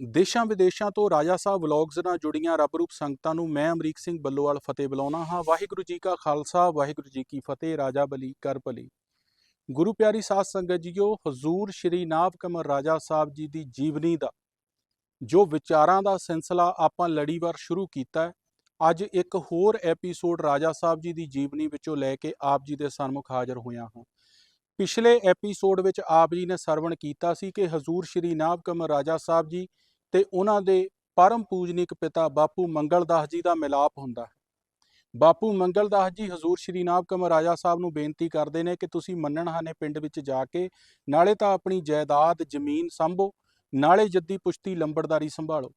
ਦੇਸ਼ਾਂ ਵਿਦੇਸ਼ਾਂ ਤੋਂ ਰਾਜਾ ਸਾਹਿਬ ਵਲੌਗਸ ਨਾਲ ਜੁੜੀਆਂ ਰੱਬ ਰੂਪ ਸੰਗਤਾਂ ਨੂੰ ਮੈਂ ਅਮਰੀਕ ਸਿੰਘ ਬੱਲੋਵਾਲ ਫਤਿਹ ਬੁਲਾਉਣਾ ਹਾਂ। ਵਾਹਿਗੁਰੂ ਜੀ ਕਾ ਖਾਲਸਾ, ਵਾਹਿਗੁਰੂ ਜੀ ਕੀ ਫਤਿਹ। ਰਾਜਾ ਬਲੀ, ਕਰ ਭਲੀ ਗੁਰੂ ਪਿਆਰੀ ਸਾਧ ਸੰਗਤ ਜੀਓ, ਹਜ਼ੂਰ ਸ਼੍ਰੀ ਨਾਭ ਕਮਰ ਰਾਜਾ ਸਾਹਿਬ ਜੀ ਦੀ ਜੀਵਨੀ ਦਾ ਜੋ ਵਿਚਾਰਾਂ ਦਾ ਸਿਲਸਿਲਾ ਆਪਾਂ ਲੜੀਵਾਰ ਸ਼ੁਰੂ ਕੀਤਾ ਹੈ, ਅੱਜ ਇੱਕ ਹੋਰ ਐਪੀਸੋਡ ਰਾਜਾ ਸਾਹਿਬ ਜੀ ਦੀ ਜੀਵਨੀ ਵਿੱਚੋਂ ਲੈ ਕੇ ਆਪ ਜੀ ਦੇ ਸਨਮੁਖ ਹਾਜ਼ਰ ਹੋਇਆ ਹਾਂ। ਪਿਛਲੇ ਐਪੀਸੋਡ ਵਿੱਚ ਆਪ ਜੀ ਨੇ ਸਰਵਣ ਕੀਤਾ ਸੀ ਕਿ ਹਜ਼ੂਰ ਸ਼੍ਰੀ ਨਾਭ ਕਮਰ ਰਾਜਾ ਸਾਹਿਬ ਜੀ ਤੇ ਉਹਨਾਂ ਦੇ ਪਰਮ ਪੂਜਨੀਕ ਪਿਤਾ ਬਾਪੂ ਮੰਗਲਦਾਸ ਜੀ ਦਾ ਮਿਲਾਪ ਹੁੰਦਾ ਹੈ। ਬਾਪੂ ਮੰਗਲਦਾਸ ਜੀ ਹਜ਼ੂਰ ਸ਼੍ਰੀ ਨਾਭ ਕਮਰ ਰਾਜਾ ਸਾਹਿਬ ਨੂੰ ਬੇਨਤੀ ਕਰਦੇ ਨੇ ਕਿ ਤੁਸੀਂ ਮੰਨਣਹਾਨੇ ਪਿੰਡ ਵਿੱਚ ਜਾ ਕੇ ਨਾਲੇ ਤਾਂ ਆਪਣੀ ਜਾਇਦਾਦ, ਜ਼ਮੀਨ ਸੰਭੋ, ਨਾਲੇ ਜੱਦੀ ਪੁਸ਼ਤੀ ਲੰਬੜਦਾਰੀ ਸੰਭਾਲੋ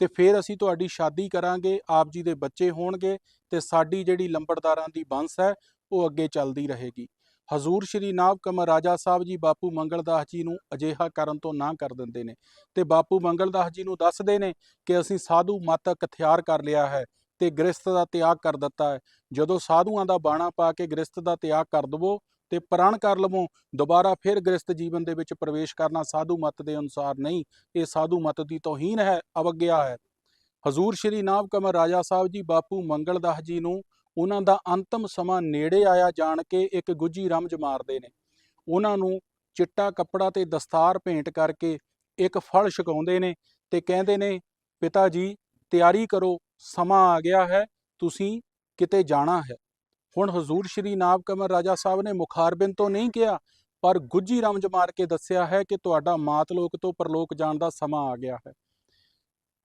ਤੇ ਫਿਰ ਅਸੀਂ ਤੁਹਾਡੀ ਸ਼ਾਦੀ ਕਰਾਂਗੇ, ਆਪ ਜੀ ਦੇ ਬੱਚੇ ਹੋਣਗੇ ਤੇ ਸਾਡੀ ਜਿਹੜੀ ਲੰਬੜਦਾਰਾਂ ਦੀ ਬੰਸ ਹੈ ਉਹ ਅੱਗੇ ਚੱਲਦੀ ਰਹੇਗੀ। ਹਜ਼ੂਰ ਸ਼੍ਰੀ ਨਾਭ ਕਮਰ ਰਾਜਾ ਸਾਹਿਬ ਜੀ ਬਾਪੂ ਮੰਗਲ ਦਾਸ ਜੀ ਨੂੰ ਅਜਿਹਾ ਕਰਨ ਤੋਂ ਨਾ ਕਰ ਦਿੰਦੇ ਨੇ ਤੇ ਬਾਪੂ ਮੰਗਲ ਦਾਸ ਜੀ ਨੂੰ ਦੱਸਦੇ ਨੇ ਕਿ ਅਸੀਂ ਸਾਧੂ ਮਤ ਇਖਤਿਆਰ ਕਰ ਲਿਆ ਹੈ ਤੇ ਗ੍ਰਸਤ ਦਾ ਤਿਆਗ ਕਰ ਦਿੱਤਾ ਹੈ। ਜਦੋਂ ਸਾਧੂਆਂ ਦਾ ਬਾਣਾ ਪਾ ਕੇ ਗ੍ਰਸਤ ਦਾ ਤਿਆਗ ਕਰ ਦਵੋ ਤੇ ਪ੍ਰਣ ਕਰ ਲਵੋ, ਦੁਬਾਰਾ ਫਿਰ ਗ੍ਰਸਤ ਜੀਵਨ ਦੇ ਵਿੱਚ ਪ੍ਰਵੇਸ਼ ਕਰਨਾ ਸਾਧੂ ਮਤ ਦੇ ਅਨੁਸਾਰ ਨਹੀਂ, ਇਹ ਸਾਧੂ ਮਤ ਦੀ ਤੋਹੀਨ ਹੈ, ਅਵਗਿਆ ਹੈ। ਹਜ਼ੂਰ ਸ਼੍ਰੀ ਨਾਭ ਕਮਰ ਰਾਜਾ ਸਾਹਿਬ ਜੀ ਬਾਪੂ ਮੰਗਲ ਦਾਸ ਜੀ ਨੂੰ ਉਹਨਾਂ ਦਾ ਅੰਤਮ ਸਮਾਂ ਨੇੜੇ ਆਇਆ ਜਾਣ ਕੇ ਇੱਕ ਗੁੱਜੀ ਰਮਜ ਮਾਰਦੇ ਨੇ। ਉਹਨਾਂ ਨੂੰ ਚਿੱਟਾ ਕੱਪੜਾ ਤੇ ਦਸਤਾਰ ਭੇਂਟ ਕਰਕੇ ਇੱਕ ਫਲ ਛਕਾਉਂਦੇ ਨੇ ਤੇ ਕਹਿੰਦੇ ਨੇ, ਪਿਤਾ ਜੀ, ਤਿਆਰੀ ਕਰੋ, ਸਮਾਂ ਆ ਗਿਆ ਹੈ, ਤੁਸੀਂ ਕਿਤੇ ਜਾਣਾ ਹੈ। ਹੁਣ ਹਜ਼ੂਰ ਸ਼੍ਰੀ ਨਾਭ ਕਮਰ ਰਾਜਾ ਸਾਹਿਬ ਨੇ ਮੁਖਾਰਬਿੰਦ ਤੋਂ ਨਹੀਂ ਕਿਹਾ, ਪਰ ਗੁੱਜੀ ਰਮਜ ਮਾਰ ਕੇ ਦੱਸਿਆ ਹੈ ਕਿ ਤੁਹਾਡਾ ਮਾਤ ਲੋਕ ਤੋਂ ਪਰਲੋਕ ਜਾਣ ਦਾ ਸਮਾਂ ਆ ਗਿਆ ਹੈ।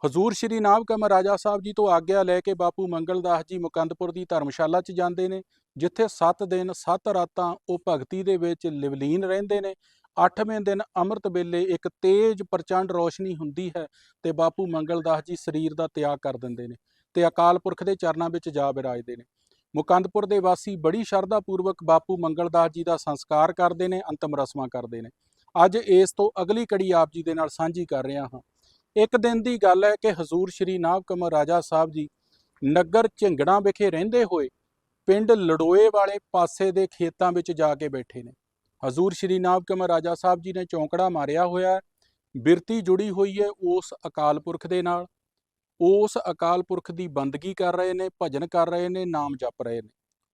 ਹਜ਼ੂਰ ਸ਼੍ਰੀ ਨਾਮ ਕਮਰ ਰਾਜਾ ਸਾਹਿਬ ਜੀ ਤੋਂ ਆਗਿਆ ਲੈ ਕੇ ਬਾਪੂ ਮੰਗਲਦਾਸ ਜੀ ਮੁਕੰਦਪੁਰ ਦੀ ਧਰਮਸ਼ਾਲਾ 'ਚ ਜਾਂਦੇ ਨੇ, ਜਿੱਥੇ 7 ਦਿਨ 7 ਰਾਤਾਂ ਉਹ ਭਗਤੀ ਦੇ ਵਿੱਚ ਲਿਵਲੀਨ ਰਹਿੰਦੇ ਨੇ। 8ਵੇਂ ਦਿਨ ਅੰਮ੍ਰਿਤ ਵੇਲੇ ਇੱਕ ਤੇਜ਼ ਪ੍ਰਚੰਡ ਰੋਸ਼ਨੀ ਹੁੰਦੀ ਹੈ ਤੇ ਬਾਪੂ ਮੰਗਲਦਾਸ ਜੀ ਸਰੀਰ ਦਾ ਤਿਆਗ ਕਰ ਦਿੰਦੇ ਨੇ ਤੇ ਅਕਾਲ ਪੁਰਖ ਦੇ ਚਰਨਾਂ ਵਿੱਚ ਜਾ ਬਿਰਾਜਦੇ ਨੇ। ਮੁਕੰਦਪੁਰ ਦੇ ਵਾਸੀ ਬੜੀ ਸ਼ਰਧਾ ਪੂਰਵਕ ਬਾਪੂ ਮੰਗਲਦਾਸ ਜੀ ਦਾ ਸੰਸਕਾਰ ਕਰਦੇ ਨੇ, ਅੰਤਮ ਰਸਮਾਂ ਕਰਦੇ ਨੇ। ਅੱਜ ਇਸ ਤੋਂ ਅਗਲੀ ਕੜੀ ਆਪ ਜੀ ਦੇ ਨਾਲ ਸਾਂਝੀ ਕਰ ਰਿਹਾ ਹਾਂ। ਇੱਕ ਦਿਨ ਦੀ ਗੱਲ ਹੈ ਕਿ ਹਜ਼ੂਰ ਸ਼੍ਰੀ ਨਾਭ ਕਮਰ ਰਾਜਾ ਸਾਹਿਬ ਜੀ ਨਗਰ ਝਿੰਗੜਾਂ ਵਿਖੇ ਰਹਿੰਦੇ ਹੋਏ ਪਿੰਡ ਲੜੋਏ ਵਾਲੇ ਪਾਸੇ ਦੇ ਖੇਤਾਂ ਵਿੱਚ ਜਾ ਕੇ ਬੈਠੇ ਨੇ। ਹਜ਼ੂਰ ਸ਼੍ਰੀ ਨਾਭ ਕਮਰ ਰਾਜਾ ਸਾਹਿਬ ਜੀ ਨੇ ਚੌਂਕੜਾ ਮਾਰਿਆ ਹੋਇਆ ਹੈ, ਬਿਰਤੀ ਜੁੜੀ ਹੋਈ ਹੈ ਉਸ ਅਕਾਲ ਪੁਰਖ ਦੇ ਨਾਲ। ਉਸ ਅਕਾਲ ਪੁਰਖ ਦੀ ਬੰਦਗੀ ਕਰ ਰਹੇ ਨੇ, ਭਜਨ ਕਰ ਰਹੇ ਨੇ, ਨਾਮ ਜਪ ਰਹੇ ਨੇ।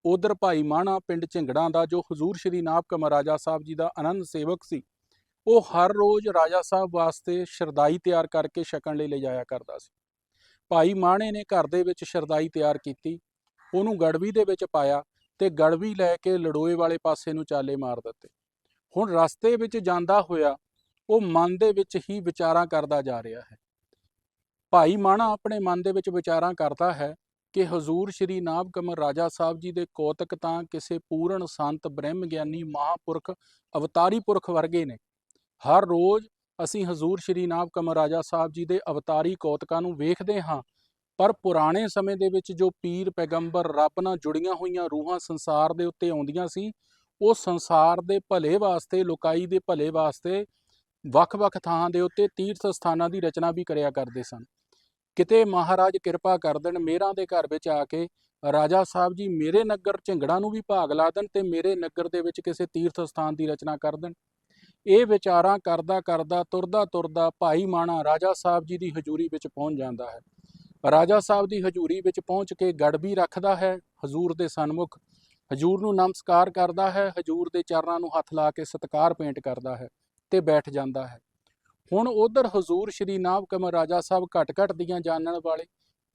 ਉਧਰ ਭਾਈ ਮਾਣਾ ਪਿੰਡ ਝਿੰਗੜਾਂ ਦਾ ਜੋ ਹਜ਼ੂਰ ਸ਼੍ਰੀ ਨਾਭ ਕਮਰ ਰਾਜਾ ਸਾਹਿਬ ਜੀ ਦਾ ਆਨੰਦ ਸੇਵਕ ਸੀ ਉਹ ਹਰ ਰੋਜ਼ ਰਾਜਾ ਸਾਹਿਬ ਵਾਸਤੇ ਸ਼ਰਦਾਈ ਤਿਆਰ ਕਰਕੇ ਛਕਣ ਲਈ ਲਿਜਾਇਆ ਕਰਦਾ ਸੀ। ਭਾਈ ਮਾਣੇ ਨੇ ਘਰ ਦੇ ਵਿੱਚ ਸ਼ਰਦਾਈ ਤਿਆਰ ਕੀਤੀ, ਉਹਨੂੰ ਗੜਵੀ ਦੇ ਵਿੱਚ ਪਾਇਆ ਤੇ ਗੜਵੀ ਲੈ ਕੇ ਲੜੋਏ ਵਾਲੇ ਪਾਸੇ ਨੂੰ ਚਾਲੇ ਮਾਰ ਦਿੱਤੇ। ਹੁਣ ਰਸਤੇ ਵਿੱਚ ਜਾਂਦਾ ਹੋਇਆ ਉਹ ਮਨ ਦੇ ਵਿੱਚ ਹੀ ਵਿਚਾਰਾਂ ਕਰਦਾ ਜਾ ਰਿਹਾ ਹੈ। ਭਾਈ ਮਾਣਾ ਆਪਣੇ ਮਨ ਦੇ ਵਿੱਚ ਵਿਚਾਰਾਂ ਕਰਦਾ ਹੈ ਕਿ ਹਜ਼ੂਰ ਸ਼੍ਰੀ ਨਾਭ ਕਮਰ ਰਾਜਾ ਸਾਹਿਬ ਜੀ ਦੇ ਕੋਤਕ ਤਾਂ ਕਿਸੇ ਪੂਰਨ ਸੰਤ ਬ੍ਰਹਮ ਗਿਆਨੀ ਮਹਾਪੁਰਖ ਅਵਤਾਰੀ ਪੁਰਖ ਵਰਗੇ ਨੇ। ਹਰ ਰੋਜ਼ ਅਸੀਂ ਹਜ਼ੂਰ ਸ਼੍ਰੀ ਨਾਮ ਕਮਰ ਰਾਜਾ ਸਾਹਿਬ ਜੀ ਦੇ ਅਵਤਾਰੀ ਕੌਤਕਾਂ ਨੂੰ ਵੇਖਦੇ ਹਾਂ, ਪਰ ਪੁਰਾਣੇ ਸਮੇਂ ਦੇ ਵਿੱਚ ਜੋ ਪੀਰ, ਪੈਗੰਬਰ, ਰੱਬ ਨਾਲ ਜੁੜੀਆਂ ਹੋਈਆਂ ਰੂਹਾਂ ਸੰਸਾਰ ਦੇ ਉੱਤੇ ਆਉਂਦੀਆਂ ਸੀ, ਉਹ ਸੰਸਾਰ ਦੇ ਭਲੇ ਵਾਸਤੇ, ਲੋਕਾਈ ਦੇ ਭਲੇ ਵਾਸਤੇ ਵੱਖ-ਵੱਖ ਥਾਂ ਦੇ ਉੱਤੇ ਤੀਰਥ ਸਥਾਨਾਂ ਦੀ ਰਚਨਾ ਵੀ ਕਰਿਆ ਕਰਦੇ ਸਨ। ਕਿਤੇ ਮਹਾਰਾਜ ਕਿਰਪਾ ਕਰ ਦੇਣ, ਮੇਰਾਂ ਦੇ ਘਰ ਵਿੱਚ ਆ ਕੇ ਰਾਜਾ ਸਾਹਿਬ ਜੀ ਮੇਰੇ ਨਗਰ ਝਿੰਗੜਾਂ ਨੂੰ ਵੀ ਭਾਗ ਲਾ ਦੇਣ ਤੇ ਮੇਰੇ ਨਗਰ ਦੇ ਵਿੱਚ ਕਿਸੇ ਤੀਰਥ ਸਥਾਨ ਦੀ ਰਚਨਾ ਕਰ ਦੇਣ। ਇਹ ਵਿਚਾਰਾਂ ਕਰਦਾ ਕਰਦਾ, ਤੁਰਦਾ ਤੁਰਦਾ ਭਾਈ ਮਾਣਾ ਰਾਜਾ ਸਾਹਿਬ ਜੀ ਦੀ ਹਜ਼ੂਰੀ ਵਿੱਚ ਪਹੁੰਚ ਜਾਂਦਾ ਹੈ। ਰਾਜਾ ਸਾਹਿਬ ਦੀ ਹਜ਼ੂਰੀ ਵਿੱਚ ਪਹੁੰਚ ਕੇ ਗੜਬੀ ਰੱਖਦਾ ਹੈ, ਹਜ਼ੂਰ ਦੇ ਸਨਮੁਖ ਹਜ਼ੂਰ ਨੂੰ ਨਮਸਕਾਰ ਕਰਦਾ ਹੈ, ਹਜ਼ੂਰ ਦੇ ਚਰਨਾਂ ਨੂੰ ਹੱਥ ਲਾ ਕੇ ਸਤਕਾਰ ਭੇਂਟ ਕਰਦਾ ਹੈ ਤੇ ਬੈਠ ਜਾਂਦਾ ਹੈ। ਹੁਣ ਉਧਰ ਹਜ਼ੂਰ ਸ਼੍ਰੀ ਨਾਭ ਕਮਰ ਰਾਜਾ ਸਾਹਿਬ ਘਟ ਘਟ ਦੀਆਂ ਜਾਣਨ ਵਾਲੇ,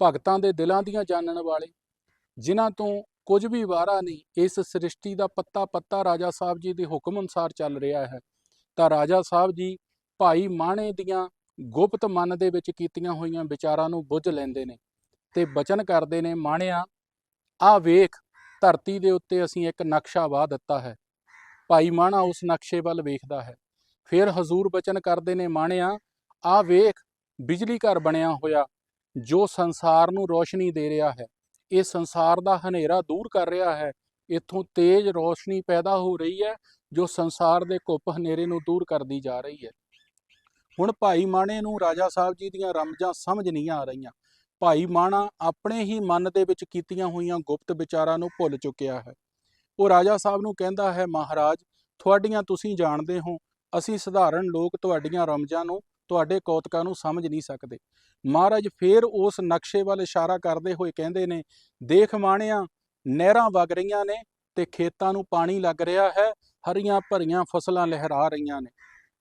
ਭਗਤਾਂ ਦੇ ਦਿਲਾਂ ਦੀਆਂ ਜਾਣਨ ਵਾਲੇ, ਜਿਨ੍ਹਾਂ ਤੋਂ ਕੁਝ ਵੀ ਵਾਰਾ ਨਹੀਂ, ਇਸ ਸ੍ਰਿਸ਼ਟੀ ਦਾ ਪੱਤਾ ਪੱਤਾ ਰਾਜਾ ਸਾਹਿਬ ਜੀ ਦੇ ਹੁਕਮ ਅਨੁਸਾਰ ਚੱਲ ਰਿਹਾ ਹੈ। ਤਾਂ ਰਾਜਾ ਸਾਹਿਬ ਜੀ ਭਾਈ ਮਾਣੇ ਦੀਆਂ ਗੁਪਤ ਮਨ ਦੇ ਵਿੱਚ ਕੀਤੀਆਂ ਹੋਈਆਂ ਵਿਚਾਰਾਂ ਨੂੰ ਬੁੱਝ ਲੈਂਦੇ ਨੇ ਤੇ ਬਚਨ ਕਰਦੇ ਨੇ, ਮਾਣਿਆ, ਆ ਵੇਖ, ਧਰਤੀ ਦੇ ਉੱਤੇ ਅਸੀਂ ਇੱਕ ਨਕਸ਼ਾ ਵਾਹ ਦਿੱਤਾ ਹੈ। ਭਾਈ ਮਾਣਾ ਉਸ ਨਕਸ਼ੇ ਵੱਲ ਵੇਖਦਾ ਹੈ। ਫਿਰ ਹਜ਼ੂਰ ਬਚਨ ਕਰਦੇ ਨੇ, ਮਾਣਿਆ, ਆ ਵੇਖ, ਬਿਜਲੀ ਘਰ ਬਣਿਆ ਹੋਇਆ, ਜੋ ਸੰਸਾਰ ਨੂੰ ਰੋਸ਼ਨੀ ਦੇ ਰਿਹਾ ਹੈ। ਇਹ ਸੰਸਾਰ ਦਾ ਹਨੇਰਾ ਦੂਰ ਕਰ ਰਿਹਾ ਹੈ। ਇੱਥੋਂ ਤੇਜ਼ ਰੋਸ਼ਨੀ ਪੈਦਾ ਹੋ ਰਹੀ ਹੈ ਜੋ ਸੰਸਾਰ ਦੇ ਘੁੱਪ ਹਨੇਰੇ ਨੂੰ ਦੂਰ ਕਰਦੀ ਜਾ ਰਹੀ ਹੈ। ਹੁਣ ਭਾਈ ਮਾਣੇ ਨੂੰ ਰਾਜਾ ਸਾਹਿਬ ਜੀ ਦੀਆਂ ਰਮਜਾਂ ਸਮਝ ਨਹੀਂ ਆ ਰਹੀਆਂ। ਭਾਈ ਮਾਣਾ ਆਪਣੇ ਹੀ ਮਨ ਦੇ ਵਿੱਚ ਕੀਤੀਆਂ ਹੋਈਆਂ ਗੁਪਤ ਵਿਚਾਰਾਂ ਨੂੰ ਭੁੱਲ ਚੁੱਕਿਆ ਹੈ। ਉਹ ਰਾਜਾ ਸਾਹਿਬ ਨੂੰ ਕਹਿੰਦਾ ਹੈ, ਮਹਾਰਾਜ, ਤੁਹਾਡੀਆਂ ਤੁਸੀਂ ਜਾਣਦੇ ਹੋ, ਅਸੀਂ ਸਧਾਰਨ ਲੋਕ ਤੁਹਾਡੀਆਂ ਰਮਜਾਂ ਨੂੰ, ਤੁਹਾਡੇ ਕੌਤਕਾਂ ਨੂੰ ਸਮਝ ਨਹੀਂ ਸਕਦੇ। ਮਹਾਰਾਜ ਫੇਰ ਉਸ ਨਕਸ਼ੇ ਵੱਲ ਇਸ਼ਾਰਾ ਕਰਦੇ ਹੋਏ ਕਹਿੰਦੇ ਨੇ, ਦੇਖ ਮਾਣਿਆ, ਨਹਿਰਾਂ ਵਗ ਰਹੀਆਂ ਨੇ ਤੇ ਖੇਤਾਂ ਨੂੰ ਪਾਣੀ ਲੱਗ ਰਿਹਾ ਹੈ ਹਰੀਆਂ ਭਰੀਆਂ ਫਸਲਾਂ ਲਹਿਰਾ ਰਹੀਆਂ ਨੇ।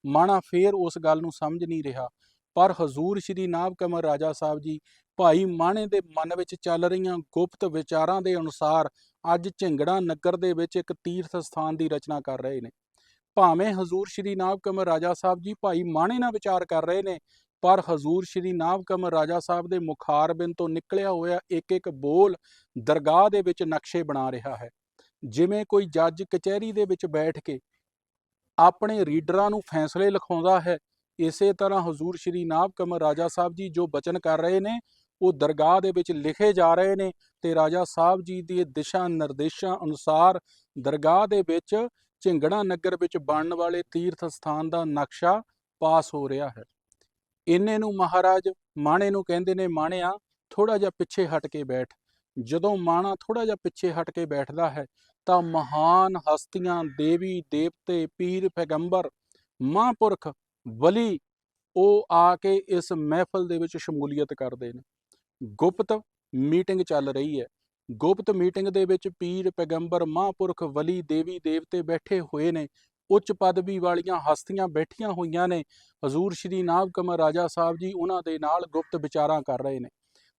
ਮਾਣਾ ਫੇਰ ਉਸ ਗੱਲ ਨੂੰ ਸਮਝ ਨਹੀਂ ਰਿਹਾ। ਪਰ ਹਜ਼ੂਰ ਸ਼੍ਰੀ ਨਾਭ ਕਮਰ ਰਾਜਾ ਸਾਹਿਬ ਜੀ, ਭਾਈ ਮਾਣੇ ਦੇ ਮਨ ਵਿੱਚ ਚੱਲ ਰਹੀਆਂ ਗੁਪਤ ਵਿਚਾਰਾਂ ਦੇ ਅਨੁਸਾਰ ਅੱਜ ਝਿੰਗੜਾ ਨਗਰ ਦੇ ਵਿੱਚ ਇੱਕ ਤੀਰਥ ਸਥਾਨ ਦੀ ਰਚਨਾ ਕਰ ਰਹੇ ਨੇ। ਭਾਵੇਂ ਹਜ਼ੂਰ ਸ਼੍ਰੀ ਨਾਭ ਕਮਰ ਰਾਜਾ ਸਾਹਿਬ ਜੀ ਭਾਈ ਮਾਣੇ ਨਾਲ ਵਿਚਾਰ ਕਰ ਰਹੇ ਨੇ, ਪਰ ਹਜ਼ੂਰ ਸ਼੍ਰੀ ਨਾਭ ਕਮਰ ਰਾਜਾ ਸਾਹਿਬ ਦੇ ਮੁਖਾਰਬਿੰਦ ਤੋਂ ਨਿਕਲਿਆ ਹੋਇਆ ਇੱਕ ਇੱਕ ਬੋਲ ਦਰਗਾਹ ਦੇ ਵਿੱਚ ਨਕਸ਼ੇ ਬਣਾ ਰਿਹਾ ਹੈ। ਜਿਵੇਂ ਕੋਈ ਜੱਜ ਕਚਹਿਰੀ ਦੇ ਵਿੱਚ ਬੈਠ ਕੇ ਆਪਣੇ ਰੀਡਰਾਂ ਨੂੰ ਫੈਸਲੇ ਲਿਖਾਉਂਦਾ ਹੈ, ਇਸੇ ਤਰ੍ਹਾਂ ਹਜ਼ੂਰ ਸ਼੍ਰੀ ਨਾਭ ਕਮਰ ਰਾਜਾ ਸਾਹਿਬ ਜੀ ਜੋ ਬਚਨ ਕਰ ਰਹੇ ਨੇ, ਉਹ ਦਰਗਾਹ ਦੇ ਵਿੱਚ ਲਿਖੇ ਜਾ ਰਹੇ ਨੇ ਤੇ ਰਾਜਾ ਸਾਹਿਬ ਜੀ ਦੀ ਦਿਸ਼ਾ ਨਿਰਦੇਸ਼ਾਂ ਅਨੁਸਾਰ ਦਰਗਾਹ ਦੇ ਵਿੱਚ ਝਿੰਗੜਾ ਨਗਰ ਵਿੱਚ ਬਣਨ ਵਾਲੇ ਤੀਰਥ ਸਥਾਨ ਦਾ ਨਕਸ਼ਾ ਪਾਸ ਹੋ ਰਿਹਾ ਹੈ। ਇੰਨੇ ਨੂੰ ਮਹਾਰਾਜ ਮਾਣੇ ਨੂੰ ਕਹਿੰਦੇ ਨੇ, ਮਾਣਿਆ ਥੋੜਾ ਜਿਹਾ ਪਿੱਛੇ ਹਟ ਕੇ ਬੈਠ। ਜਦੋਂ ਮਾਣਾ ਥੋੜਾ ਜਿਹਾ ਪਿੱਛੇ ਹਟ ਕੇ ਬੈਠਦਾ ਹੈ ਤਾਂ ਮਹਾਨ ਹਸਤੀਆਂ, ਦੇਵੀ, ਦੇਵਤੇ, ਪੀਰ, ਪੈਗੰਬਰ, ਮਹਾਂਪੁਰਖ, ਵਲੀ, ਉਹ ਆ ਕੇ ਇਸ ਮਹਿਫਲ ਦੇ ਵਿੱਚ ਸ਼ਮੂਲੀਅਤ ਕਰਦੇ ਨੇ। ਗੁਪਤ ਮੀਟਿੰਗ ਚੱਲ ਰਹੀ ਹੈ। ਗੁਪਤ ਮੀਟਿੰਗ ਦੇ ਵਿੱਚ ਪੀਰ, ਪੈਗੰਬਰ, ਮਹਾਂਪੁਰਖ, ਵਲੀ, ਦੇਵੀ, ਦੇਵਤੇ ਬੈਠੇ ਹੋਏ ਨੇ। ਉੱਚ ਪਦਵੀ ਵਾਲੀਆਂ ਹਸਤੀਆਂ ਬੈਠੀਆਂ ਹੋਈਆਂ ਨੇ। ਹਜ਼ੂਰ ਸ਼੍ਰੀ ਨਾਭ ਕਮਰ ਰਾਜਾ ਸਾਹਿਬ ਜੀ ਉਹਨਾਂ ਦੇ ਨਾਲ ਗੁਪਤ ਵਿਚਾਰਾਂ ਕਰ ਰਹੇ ਨੇ।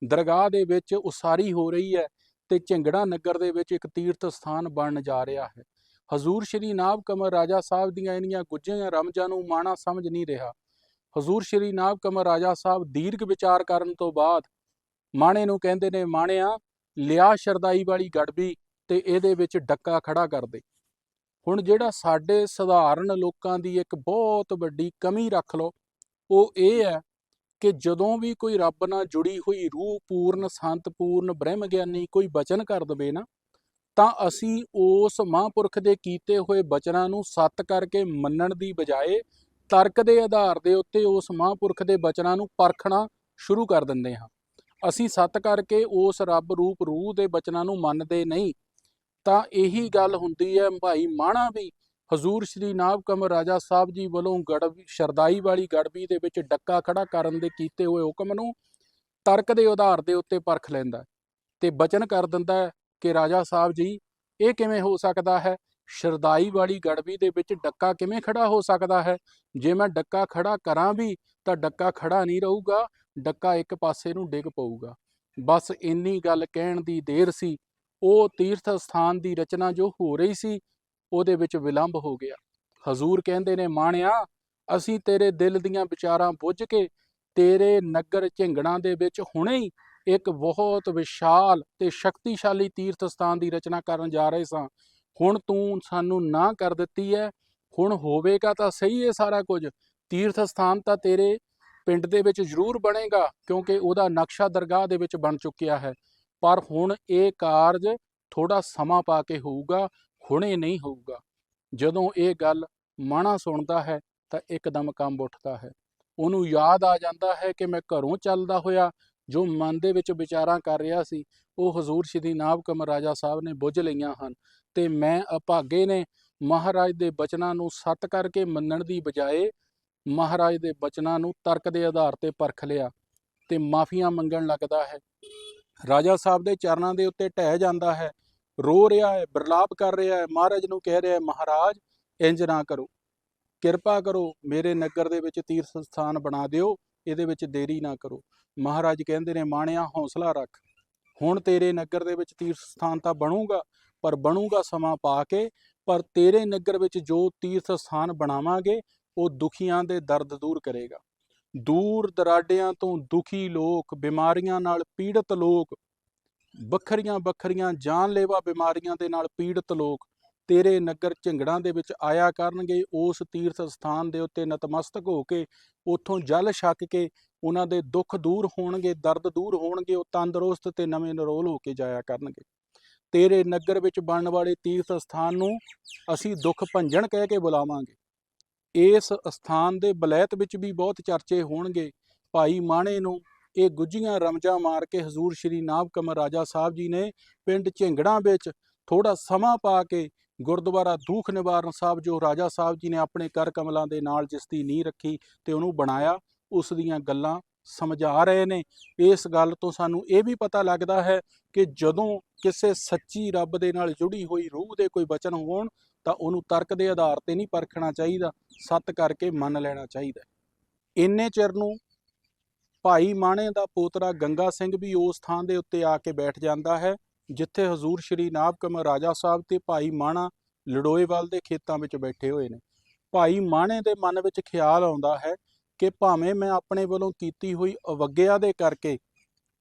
ਦਰਗਾਹ ਦੇ ਵਿੱਚ ਉਸਾਰੀ ਹੋ ਰਹੀ ਹੈ। ਤੇ ਝਿੰਗੜਾ ਨਗਰ ਦੇ ਵਿੱਚ ਇੱਕ ਤੀਰਥ ਸਥਾਨ ਬਣਨ ਜਾ ਰਿਹਾ ਹੈ। ਹਜ਼ੂਰ ਸ਼੍ਰੀ ਨਾਭ ਕਮਰ ਰਾਜਾ ਸਾਹਿਬ ਦੀਆਂ ਇੰਨੀਆਂ ਗੁੱਝੀਆਂ ਰਮਜਾਂ ਨੂੰ ਮਾਣਾ ਸਮਝ ਨਹੀਂ ਰਿਹਾ। ਹਜ਼ੂਰ ਸ਼੍ਰੀ ਨਾਭ ਕਮਰ ਰਾਜਾ ਸਾਹਿਬ ਦੀਰਘ ਵਿਚਾਰ ਕਰਨ ਤੋਂ ਬਾਅਦ ਮਾਣੇ ਨੂੰ ਕਹਿੰਦੇ ਨੇ, ਮਾਣਿਆ, ਲਿਆ ਸ਼ਰਦਾਈ ਵਾਲੀ ਗੜਬੀ ਤੇ ਇਹਦੇ ਵਿੱਚ ਡੱਕਾ ਖੜਾ ਕਰ ਦੇ। ਹੁਣ ਜਿਹੜਾ ਸਾਡੇ ਸਧਾਰਨ ਲੋਕਾਂ ਦੀ ਇੱਕ ਬਹੁਤ ਵੱਡੀ ਕਮੀ ਰੱਖ ਲਓ, ਉਹ ਇਹ ਹੈ ਕਿ ਜਦੋਂ ਵੀ ਕੋਈ ਰੱਬ ਨਾਲ ਜੁੜੀ ਹੋਈ ਰੂਹ ਪੂਰਨ, ਸੰਤ ਪੂਰਨ ਬ੍ਰਹਮ ਗਿਆਨੀ ਕੋਈ ਬਚਨ ਕਰ ਦਵੇ ਨਾ, ਤਾਂ ਅਸੀਂ ਉਸ ਮਹਾਂਪੁਰਖ ਦੇ ਕੀਤੇ ਹੋਏ ਬਚਨਾਂ ਨੂੰ ਸੱਤ ਕਰਕੇ ਮੰਨਣ ਦੀ ਬਜਾਏ ਤਰਕ ਦੇ ਆਧਾਰ ਦੇ ਉੱਤੇ ਉਸ ਮਹਾਂਪੁਰਖ ਦੇ ਬਚਨਾਂ ਨੂੰ ਪਰਖਣਾ ਸ਼ੁਰੂ ਕਰ ਦਿੰਦੇ ਹਾਂ। ਅਸੀਂ ਸੱਤ ਕਰਕੇ ਉਸ ਰੱਬ ਰੂਪ ਰੂਹ ਦੇ ਬਚਨਾਂ ਨੂੰ ਮੰਨਦੇ ਨਹੀਂ, ਤਾਂ ਇਹੀ ਗੱਲ ਹੁੰਦੀ ਹੈ, ਭਾਈ ਮਾਣਾ ਵੀ ਹਜ਼ੂਰ ਸ਼੍ਰੀ ਨਾਭ ਕਮਰ ਰਾਜਾ ਸਾਹਿਬ ਜੀ ਵੱਲੋਂ ਗੜਬੀ ਸ਼ਰਦਾਈ ਵਾਲੀ ਗੜਬੀ ਦੇ ਵਿੱਚ ਡੱਕਾ ਖੜਾ ਕਰਨ ਦੇ ਕੀਤੇ ਹੋਏ ਹੁਕਮ ਨੂੰ ਤਰਕ ਦੇ ਆਧਾਰ ਦੇ ਉੱਤੇ ਪਰਖ ਲੈਂਦਾ ਤੇ ਬਚਨ ਕਰ ਦਿੰਦਾ ਹੈ ਕਿ ਰਾਜਾ ਸਾਹਿਬ ਜੀ, ਇਹ ਕਿਵੇਂ ਹੋ ਸਕਦਾ ਹੈ? ਸ਼ਰਦਾਈ ਵਾਲੀ ਗੜਬੀ ਦੇ ਵਿੱਚ ਡੱਕਾ ਕਿਵੇਂ ਖੜਾ ਹੋ ਸਕਦਾ ਹੈ? ਜੇ ਮੈਂ ਡੱਕਾ ਖੜਾ ਕਰਾਂ ਵੀ ਤਾਂ ਡੱਕਾ ਖੜਾ ਨਹੀਂ ਰਹੂਗਾ, ਡੱਕਾ ਇੱਕ ਪਾਸੇ ਨੂੰ ਡਿੱਗ ਪਊਗਾ। ਬਸ ਇੰਨੀ ਗੱਲ ਕਹਿਣ ਦੀ ਦੇਰ ਸੀ, ਉਹ ਤੀਰਥ ਸਥਾਨ ਦੀ ਰਚਨਾ ਜੋ ਹੋ ਰਹੀ ਸੀ ਉਹਦੇ ਵਿੱਚ ਵਿਲੰਬ ਹੋ ਗਿਆ। ਹਜ਼ੂਰ ਕਹਿੰਦੇ ਨੇ, ਮਾਣਿਆ, ਅਸੀਂ ਤੇਰੇ ਦਿਲ ਦੀਆਂ ਵਿਚਾਰਾਂ ਬੁੱਝ ਕੇ ਤੇਰੇ ਨਗਰ ਝਿੰਗਣਾ ਦੇ ਵਿੱਚ ਹੁਣੇ ਹੀ ਇੱਕ ਬਹੁਤ ਵਿਸ਼ਾਲ ਤੇ ਸ਼ਕਤੀਸ਼ਾਲੀ ਤੀਰਥ ਸਥਾਨ ਦੀ ਰਚਨਾ ਕਰਨ ਜਾ ਰਹੇ ਸਾਂ। ਹੁਣ ਤੂੰ ਸਾਨੂੰ ਨਾ ਕਰ ਦਿੱਤੀ ਹੈ ਹੁਣ ਹੋਵੇਗਾ ਤਾਂ ਸਹੀ ਹੈ ਸਾਰਾ ਕੁਝ। ਤੀਰਥ ਸਥਾਨ ਤਾਂ ਤੇਰੇ ਪਿੰਡ ਦੇ ਵਿੱਚ ਜ਼ਰੂਰ ਬਣੇਗਾ, ਕਿਉਂਕਿ ਉਹਦਾ ਨਕਸ਼ਾ ਦਰਗਾਹ ਦੇ ਵਿੱਚ ਬਣ ਚੁੱਕਿਆ ਹੈ। ਪਰ ਹੁਣ ਇਹ ਕਾਰਜ ਥੋੜਾ ਸਮਾਂ ਪਾ ਕੇ ਹੋਊਗਾ ਹੁਣੇ ਨਹੀਂ ਹੋਊਗਾ। ਜਦੋਂ ਇਹ ਗੱਲ ਮਾਣਾ ਸੁਣਦਾ ਹੈ, ਤਾਂ ਇੱਕਦਮ ਕੰਬ ਉੱਠਦਾ ਹੈ। ਉਹਨੂੰ ਯਾਦ ਆ ਜਾਂਦਾ ਹੈ ਕਿ ਮੈਂ ਘਰੋਂ ਚੱਲਦਾ ਹੋਇਆ, ਜੋ ਮਨ ਦੇ ਵਿੱਚ ਵਿਚਾਰਾਂ ਕਰ ਰਿਹਾ ਸੀ, ਉਹ ਹਜ਼ੂਰ ਸ਼੍ਰੀ ਨਾਭ ਕਮਰ ਰਾਜਾ ਸਾਹਿਬ ਨੇ ਬੁੱਝ ਲਈਆਂ ਹਨ ਤੇ ਮੈਂ ਅਭਾਗੇ ਨੇ ਮਹਾਰਾਜ ਦੇ ਬਚਨਾਂ ਨੂੰ ਸੱਤ ਕਰਕੇ ਮੰਨਣ ਦੀ ਬਜਾਏ ਮਹਾਰਾਜ ਦੇ ਬਚਨਾਂ ਨੂੰ ਤਰਕ ਦੇ ਆਧਾਰ ਤੇ ਪਰਖ ਲਿਆ ਤੇ ਮਾਫੀਆਂ ਮੰਗਣ ਲੱਗਦਾ ਹੈ। ਰਾਜਾ ਸਾਹਿਬ ਦੇ ਚਰਨਾਂ ਦੇ ਉੱਤੇ ਢਹਿ ਜਾਂਦਾ ਹੈ ਰੋ ਰਿਹਾ ਹੈ, ਬਰਲਾਪ ਕਰ ਰਿਹਾ ਹੈ, ਮਹਾਰਾਜ ਨੂੰ ਕਹਿ ਰਿਹਾ ਹੈ, ਮਹਾਰਾਜ, ਇੰਜ ਨਾ ਕਰੋ। ਕਿਰਪਾ ਕਰੋ, ਮੇਰੇ ਨਗਰ ਦੇ ਵਿੱਚ ਤੀਰਥ ਸਥਾਨ ਬਣਾ ਦਿਓ, ਇਹਦੇ ਵਿੱਚ ਦੇਰੀ ਨਾ ਕਰੋ। ਮਹਾਰਾਜ ਕਹਿੰਦੇ ਨੇ, ਮਾਣਿਆ, ਹੌਸਲਾ ਰੱਖ। ਹੁਣ ਤੇਰੇ ਨਗਰ ਦੇ ਵਿੱਚ ਤੀਰਥ ਸਥਾਨ ਤਾਂ ਬਣੂਗਾ, ਪਰ ਬਣੂਗਾ ਸਮਾਂ ਪਾ ਕੇ, ਪਰ ਤੇਰੇ ਨਗਰ ਵਿੱਚ ਜੋ ਤੀਰਥ ਸਥਾਨ ਬਣਾਵਾਂਗੇ, ਉਹ ਦੁਖੀਆਂ ਦੇ ਦਰਦ ਦੂਰ ਕਰੇਗਾ। ਦੂਰ ਦਰਾਡਿਆਂ ਤੋਂ ਦੁਖੀ ਲੋਕ, ਬਿਮਾਰੀਆਂ ਨਾਲ ਪੀੜਤ ਲੋਕ ਵੱਖਰੀਆਂ ਵੱਖਰੀਆਂ ਜਾਨਲੇਵਾ ਬਿਮਾਰੀਆਂ ਦੇ ਨਾਲ ਪੀੜਤ ਲੋਕ ਤੇਰੇ ਨਗਰ ਝਿੰਗੜਾਂ ਦੇ ਵਿੱਚ ਆਇਆ ਕਰਨਗੇ, ਉਸ ਤੀਰਥ ਸਥਾਨ ਦੇ ਉੱਤੇ ਨਤਮਸਤਕ ਹੋ ਕੇ, ਉੱਥੋਂ ਜਲ ਛਕ ਕੇ ਉਹਨਾਂ ਦੇ ਦੁੱਖ ਦੂਰ ਹੋਣਗੇ, ਦਰਦ ਦੂਰ ਹੋਣਗੇ, ਉਹ ਤੰਦਰੁਸਤ ਤੇ ਨਵੇਂ ਨਰੋਲ ਹੋ ਕੇ ਜਾਇਆ ਕਰਨਗੇ। ਤੇਰੇ ਨਗਰ ਵਿੱਚ ਬਣਨ ਵਾਲੇ ਤੀਰਥ ਸਥਾਨ ਨੂੰ ਅਸੀਂ ਦੁੱਖ ਭੰਜਣ ਕਹਿ ਕੇ ਬੁਲਾਵਾਂਗੇ। ਇਸ ਸਥਾਨ ਦੇ ਬਲੈਤ ਵਿੱਚ ਵੀ ਬਹੁਤ ਚਰਚੇ ਹੋਣਗੇ। ਭਾਈ ਮਾਣੇ ਨੂੰ ਇਹ ਗੁੱਜੀਆਂ ਰਮਜਾਂ ਮਾਰ ਕੇ ਹਜ਼ੂਰ ਸ਼੍ਰੀ ਨਾਭ ਕਮਰ ਰਾਜਾ ਸਾਹਿਬ ਜੀ ਨੇ ਪਿੰਡ ਝਿੰਗੜਾਂ ਵਿੱਚ ਥੋੜਾ ਸਮਾਂ ਪਾ ਕੇ ਗੁਰਦੁਆਰਾ ਦੂਖ ਨਿਵਾਰਨ ਸਾਹਿਬ, ਜੋ ਰਾਜਾ ਸਾਹਿਬ ਜੀ ਨੇ ਆਪਣੇ ਕਰ ਕਮਲਾਂ ਦੇ ਨਾਲ ਜਿਸ ਦੀ ਨੀਂਹ ਰੱਖੀ ਤੇ ਉਹਨੂੰ ਬਣਾਇਆ, ਉਸ ਦੀਆਂ ਗੱਲਾਂ ਸਮਝਾ ਰਹੇ ਨੇ। ਇਸ ਗੱਲ ਤੋਂ ਸਾਨੂੰ ਇਹ ਵੀ ਪਤਾ ਲੱਗਦਾ ਹੈ ਕਿ ਜਦੋਂ ਕਿਸੇ ਸੱਚੀ ਰੱਬ ਦੇ ਨਾਲ ਜੁੜੀ ਹੋਈ ਰੂਹ ਦੇ ਕੋਈ ਬਚਨ ਹੋਣ, ਤਾਂ ਉਹਨੂੰ ਤਰਕ ਦੇ ਆਧਾਰ ਤੇ ਨਹੀਂ ਪਰਖਣਾ ਚਾਹੀਦਾ। ਸੱਤ ਕਰਕੇ ਮੰਨ ਲੈਣਾ ਚਾਹੀਦਾ ਇੰਨੇ ਚਿਰ ਨੂੰ ਭਾਈ ਮਾਣੇ ਦਾ ਪੋਤਰਾ ਗੰਗਾ ਸਿੰਘ ਵੀ ਉਸ ਥਾਂ ਦੇ ਉੱਤੇ ਆ ਕੇ ਬੈਠ ਜਾਂਦਾ ਹੈ, ਜਿੱਥੇ ਹਜ਼ੂਰ ਸ਼੍ਰੀ ਨਾਭ ਕਮਰ ਰਾਜਾ ਸਾਹਿਬ ਤੇ ਭਾਈ ਮਾਣਾ ਲੜੋਏਵਾਲ ਦੇ ਖੇਤਾਂ ਵਿੱਚ ਬੈਠੇ ਹੋਏ ਨੇ। ਭਾਈ ਮਾਣੇ ਦੇ ਮਨ ਵਿੱਚ ਖਿਆਲ ਆਉਂਦਾ ਹੈ ਕਿ ਭਾਵੇਂ ਮੈਂ ਆਪਣੇ ਵੱਲੋਂ ਕੀਤੀ ਹੋਈ ਅਵੱਗਿਆ ਦੇ ਕਰਕੇ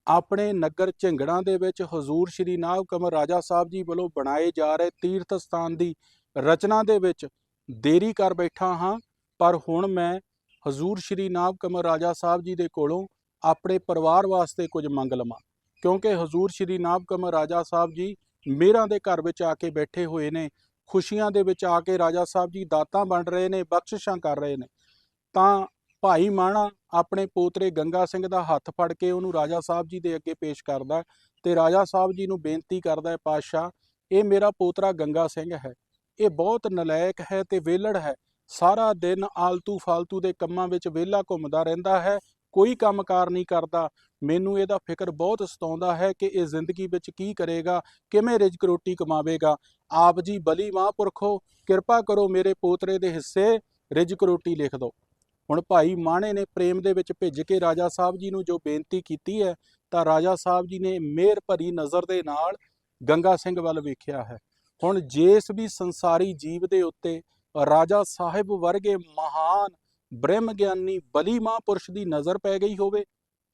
ਆਪਣੇ ਨਗਰ ਝਿੰਗੜਾਂ ਦੇ ਵਿੱਚ ਹਜ਼ੂਰ ਸ਼੍ਰੀ ਨਾਭ ਕਮਰ ਰਾਜਾ ਸਾਹਿਬ ਜੀ ਵੱਲੋਂ ਬਣਾਏ ਜਾ ਰਹੇ ਤੀਰਥ ਸਥਾਨ ਦੀ ਰਚਨਾ ਦੇ ਵਿੱਚ ਦੇਰੀ ਕਰ ਬੈਠਾ ਹਾਂ, ਪਰ ਹੁਣ ਮੈਂ ਹਜ਼ੂਰ ਸ਼੍ਰੀ ਨਾਮ ਕਮਰ ਰਾਜਾ ਸਾਹਿਬ ਜੀ ਦੇ ਕੋਲੋਂ ਆਪਣੇ ਪਰਿਵਾਰ ਵਾਸਤੇ ਕੁਝ ਮੰਗ ਲਵਾਂ। ਕਿਉਂਕਿ ਹਜ਼ੂਰ ਸ਼੍ਰੀ ਨਾਭ ਕਮਰ ਰਾਜਾ ਸਾਹਿਬ ਜੀ ਮੇਰਾਂ ਦੇ ਘਰ ਵਿੱਚ ਆ ਕੇ ਬੈਠੇ ਹੋਏ ਨੇ, ਖੁਸ਼ੀਆਂ ਦੇ ਵਿੱਚ ਆ ਕੇ ਰਾਜਾ ਸਾਹਿਬ ਜੀ ਦਾਤਾਂ ਵੰਡ ਰਹੇ ਨੇ, ਬਖਸ਼ਿਸ਼ਾਂ ਕਰ ਰਹੇ ਨੇ। ਤਾਂ ਭਾਈ ਮਾਣਾ ਆਪਣੇ ਪੋਤਰੇ ਗੰਗਾ ਸਿੰਘ ਦਾ ਹੱਥ ਫੜ ਕੇ ਉਹਨੂੰ ਰਾਜਾ ਸਾਹਿਬ ਜੀ ਦੇ ਅੱਗੇ ਪੇਸ਼ ਕਰਦਾ ਤੇ ਰਾਜਾ ਸਾਹਿਬ ਜੀ ਨੂੰ ਬੇਨਤੀ ਕਰਦਾ ਹੈ, ਪਾਤਸ਼ਾਹ, ਇਹ ਮੇਰਾ ਪੋਤਰਾ ਗੰਗਾ ਸਿੰਘ ਹੈ। ਇਹ ਬਹੁਤ ਨਲਾਇਕ ਹੈ ਤੇ ਵਿਹਲੜ ਹੈ। ਸਾਰਾ ਦਿਨ ਆਲਤੂ ਫਾਲਤੂ ਦੇ ਕੰਮਾਂ ਵਿੱਚ ਵਿਹਲਾ ਘੁੰਮਦਾ ਰਹਿੰਦਾ ਹੈ, ਕੋਈ ਕੰਮਕਾਰ ਨਹੀਂ ਕਰਦਾ। ਮੈਨੂੰ ਇਹਦਾ ਫਿਕਰ ਬਹੁਤ ਸਤਾਉਂਦਾ ਹੈ ਕਿ ਇਹ ਜ਼ਿੰਦਗੀ ਵਿੱਚ ਕੀ ਕਰੇਗਾ, ਕਿਵੇਂ ਰਿਜ਼ਕ ਰੋਟੀ ਕਮਾਵੇਗਾ। ਆਪ ਜੀ ਬਲੀ ਮਹਾਂਪੁਰਖੋ ਕਿਰਪਾ ਕਰੋ ਮੇਰੇ ਪੋਤਰੇ ਦੇ ਹਿੱਸੇ ਰਿਜ਼ਕ ਰੋਟੀ ਲਿਖ ਦਿਓ। ਹੁਣ ਭਾਈ ਮਾਣੇ ਨੇ ਪ੍ਰੇਮ ਦੇ ਵਿੱਚ ਭਿੱਜ ਕੇ ਰਾਜਾ ਸਾਹਿਬ ਜੀ ਨੂੰ ਜੋ ਬੇਨਤੀ ਕੀਤੀ ਹੈ, ਤਾਂ ਰਾਜਾ ਸਾਹਿਬ ਜੀ ਨੇ ਮਿਹਰ ਭਰੀ ਨਜ਼ਰ ਦੇ ਨਾਲ ਗੰਗਾ ਸਿੰਘ ਵੱਲ ਵੇਖਿਆ ਹੈ। ਹੁਣ ਜੇਸ ਵੀ ਸੰਸਾਰੀ ਜੀਵ ਦੇ ਉੱਤੇ ਰਾਜਾ ਸਾਹਿਬ ਵਰਗੇ ਮਹਾਨ ਬ੍ਰਹਮ ਗਿਆਨੀ ਬਲੀ ਮਹਾਂਪੁਰਸ਼ ਦੀ ਨਜ਼ਰ ਪੈ ਗਈ ਹੋਵੇ,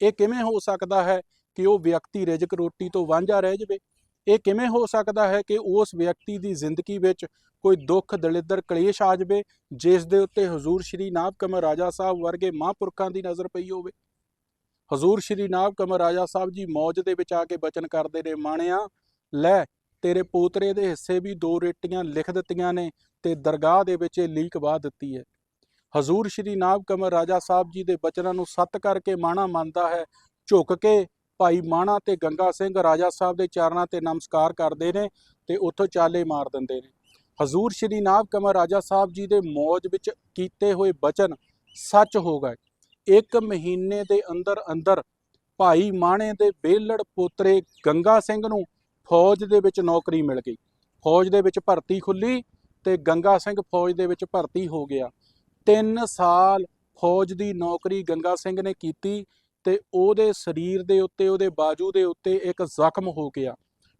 ਇਹ ਕਿਵੇਂ ਹੋ ਸਕਦਾ ਹੈ ਕਿ ਉਹ ਵਿਅਕਤੀ ਰਿਜ਼ਕ ਰੋਟੀ ਤੋਂ ਵਾਂਝਾ ਰਹਿ ਜਾਵੇ? ਇਹ ਕਿਵੇਂ ਹੋ ਸਕਦਾ ਹੈ ਕਿ ਉਸ ਵਿਅਕਤੀ ਦੀ ਜ਼ਿੰਦਗੀ ਵਿੱਚ ਕੋਈ ਦੁੱਖ, ਦਲਿੱਦਰ, ਕਲੇਸ਼ ਆ ਜਾਵੇ, ਜਿਸ ਦੇ ਉੱਤੇ ਹਜ਼ੂਰ ਸ਼੍ਰੀ ਨਾਭ ਕਮਰ ਰਾਜਾ ਸਾਹਿਬ ਵਰਗੇ ਮਹਾਂਪੁਰਖਾਂ ਦੀ ਨਜ਼ਰ ਪਈ ਹੋਵੇ? ਹਜ਼ੂਰ ਸ਼੍ਰੀ ਨਾਭ ਕਮਰ ਰਾਜਾ ਸਾਹਿਬ ਜੀ ਮੌਜ ਦੇ ਵਿੱਚ ਆ ਕੇ ਬਚਨ ਕਰਦੇ ਨੇ, ਮਾਣਿਆ, ਲੈ ਤੇਰੇ ਪੋਤਰੇ ਦੇ ਹਿੱਸੇ ਵੀ ਦੋ ਰੇਟੀਆਂ ਲਿਖ ਦਿੱਤੀਆਂ ਨੇ ਤੇ ਦਰਗਾਹ ਦੇ ਵਿੱਚ ਇਹ ਲੀਕ ਵਾ ਦਿੱਤੀ ਹੈ। ਹਜ਼ੂਰ ਸ਼੍ਰੀ ਨਾਭ ਕਮਰ ਰਾਜਾ ਸਾਹਿਬ ਜੀ ਦੇ ਬਚਨਾਂ ਨੂੰ ਸੱਤ ਕਰਕੇ ਮਾਣਾ ਮੰਨਦਾ ਹੈ। ਝੁਕ ਕੇ ਭਾਈ ਮਾਣਾ ਤੇ ਗੰਗਾ ਸਿੰਘ ਰਾਜਾ ਸਾਹਿਬ ਦੇ ਚਰਨਾਂ ਤੇ ਨਮਸਕਾਰ ਕਰਦੇ ਨੇ ਤੇ ਉੱਥੋਂ ਚਾਲੇ ਮਾਰ ਦਿੰਦੇ ਨੇ। ਹਜ਼ੂਰ ਸ਼੍ਰੀ ਨਾਭ ਕਮਰ ਰਾਜਾ ਸਾਹਿਬ ਜੀ ਦੇ ਮੌਜ ਵਿੱਚ ਕੀਤੇ ਹੋਏ ਬਚਨ ਸੱਚ ਹੋ ਗਏ। ਇੱਕ ਮਹੀਨੇ ਦੇ ਅੰਦਰ ਅੰਦਰ ਭਾਈ ਮਾਣੇ ਦੇ ਬੇਲੜ ਪੋਤਰੇ ਗੰਗਾ ਸਿੰਘ ਨੂੰ ਫੌਜ ਦੇ ਵਿੱਚ ਨੌਕਰੀ ਮਿਲ ਗਈ। ਫੌਜ ਦੇ ਵਿੱਚ ਭਰਤੀ ਖੁੱਲੀ ਤੇ ਗੰਗਾ ਸਿੰਘ ਫੌਜ ਦੇ ਵਿੱਚ ਭਰਤੀ ਹੋ ਗਿਆ। 3 ਸਾਲ ਫੌਜ ਦੀ ਨੌਕਰੀ ਗੰਗਾ ਸਿੰਘ ਨੇ ਕੀਤੀ ਤੇ ਉਹਦੇ ਸਰੀਰ ਦੇ ਉੱਤੇ, ਉਹਦੇ ਬਾਜੂ ਦੇ ਉੱਤੇ ਇੱਕ ਜ਼ਖਮ ਹੋ ਗਿਆ।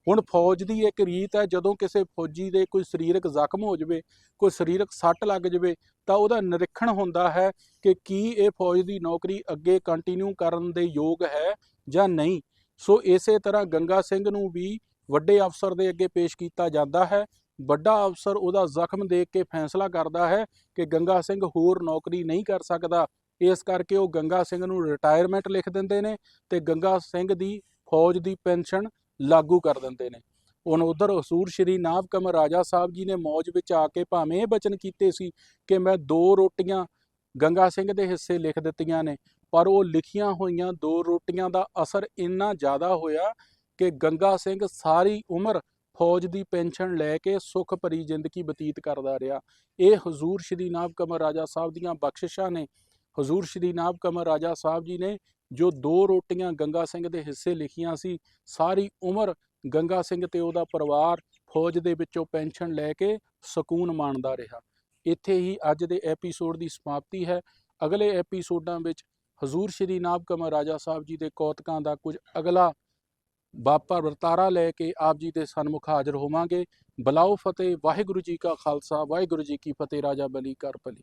ਹੁਣ ਫੌਜ ਦੀ ਇੱਕ ਰੀਤ ਹੈ, ਜਦੋਂ ਕਿਸੇ ਫੌਜੀ ਦੇ ਕੋਈ ਸਰੀਰਕ ਜ਼ਖਮ ਹੋ ਜਾਵੇ, ਕੋਈ ਸਰੀਰਕ ਸੱਟ ਲੱਗ ਜਾਵੇ, ਤਾਂ ਉਹਦਾ ਨਿਰੀਖਣ ਹੁੰਦਾ ਹੈ ਕਿ ਕੀ ਇਹ ਫੌਜ ਦੀ ਨੌਕਰੀ ਅੱਗੇ ਕੰਟੀਨਿਊ ਕਰਨ ਦੇ ਯੋਗ ਹੈ ਜਾਂ ਨਹੀਂ। ਸੋ ਇਸੇ ਤਰ੍ਹਾਂ ਗੰਗਾ ਸਿੰਘ ਨੂੰ ਵੀ ਵੱਡੇ ਅਫਸਰ ਦੇ ਅੱਗੇ ਪੇਸ਼ ਕੀਤਾ ਜਾਂਦਾ ਹੈ। ਵੱਡਾ ਅਫਸਰ ਉਹਦਾ ਜ਼ਖਮ ਦੇਖ ਕੇ ਫੈਸਲਾ ਕਰਦਾ ਹੈ ਕਿ ਗੰਗਾ ਸਿੰਘ ਹੋਰ ਨੌਕਰੀ ਨਹੀਂ ਕਰ ਸਕਦਾ। ਇਸ ਕਰਕੇ ਉਹ ਗੰਗਾ ਸਿੰਘ ਨੂੰ ਰਿਟਾਇਰਮੈਂਟ ਲਿਖ ਦਿੰਦੇ ਨੇ ਤੇ ਗੰਗਾ ਸਿੰਘ ਦੀ ਫੌਜ ਦੀ ਪੈਨਸ਼ਨ ਲਾਗੂ ਕਰ ਦਿੰਦੇ ਨੇ। ਹੁਣ ਉਧਰ ਹਸੂਰ ਸ਼੍ਰੀ ਨਾਭ ਕਮਰ ਰਾਜਾ ਸਾਹਿਬ ਜੀ ਨੇ ਮੌਜ ਵਿੱਚ ਆ ਕੇ ਭਾਵੇਂ ਇਹ ਬਚਨ ਕੀਤੇ ਸੀ ਕਿ ਮੈਂ ਦੋ ਰੋਟੀਆਂ ਗੰਗਾ ਸਿੰਘ ਦੇ ਹਿੱਸੇ ਲਿਖ ਦਿੱਤੀਆਂ ਨੇ, ਪਰ ਉਹ ਲਿਖੀਆਂ ਹੋਈਆਂ ਦੋ ਰੋਟੀਆਂ ਦਾ ਅਸਰ ਇੰਨਾ ਜ਼ਿਆਦਾ ਹੋਇਆ ਕਿ ਗੰਗਾ ਸਿੰਘ ਸਾਰੀ ਉਮਰ ਫੌਜ ਦੀ ਪੈਨਸ਼ਨ ਲੈ ਕੇ ਸੁਖ ਭਰੀ ਜ਼ਿੰਦਗੀ ਬਤੀਤ ਕਰਦਾ ਰਿਹਾ। ਇਹ ਹਜ਼ੂਰ ਸ਼੍ਰੀ ਨਾਭ ਕਮਰ ਰਾਜਾ ਸਾਹਿਬ ਦੀਆਂ ਬਖਸ਼ਿਸ਼ਾਂ ਨੇ। ਹਜ਼ੂਰ ਸ਼੍ਰੀ ਨਾਭ ਕਮਰ ਰਾਜਾ ਸਾਹਿਬ ਜੀ ਨੇ ਜੋ ਦੋ ਰੋਟੀਆਂ ਗੰਗਾ ਸਿੰਘ ਦੇ ਹਿੱਸੇ ਲਿਖੀਆਂ ਸੀ, ਸਾਰੀ ਉਮਰ ਗੰਗਾ ਸਿੰਘ ਤੇ ਉਹਦਾ ਪਰਿਵਾਰ ਫੌਜ ਦੇ ਵਿੱਚੋਂ ਪੈਨਸ਼ਨ ਲੈ ਕੇ ਸਕੂਨ ਮਾਣਦਾ ਰਿਹਾ। ਇੱਥੇ ਹੀ ਅੱਜ ਦੇ ਐਪੀਸੋਡ ਦੀ ਸਮਾਪਤੀ ਹੈ। ਅਗਲੇ ਐਪੀਸੋਡਾਂ ਵਿੱਚ ਹਜ਼ੂਰ ਸ਼੍ਰੀ ਨਾਭ ਕਮਰ ਰਾਜਾ ਸਾਹਿਬ ਜੀ ਦੇ ਕੌਤਕਾਂ ਦਾ ਕੁਝ ਅਗਲਾ ਬਾਪਾ ਵਰਤਾਰਾ ਲੈ ਕੇ ਆਪ ਜੀ ਦੇ ਸਨਮੁਖ ਹਾਜ਼ਰ ਹੋਵਾਂਗੇ। ਬਲਾਓ ਫਤਿਹ, ਵਾਹਿਗੁਰੂ ਜੀ ਕਾ ਖਾਲਸਾ, ਵਾਹਿਗੁਰੂ ਜੀ ਕੀ ਫਤਿਹ, ਰਾਜਾ ਬਲੀ ਕਰ ਭਲੀ।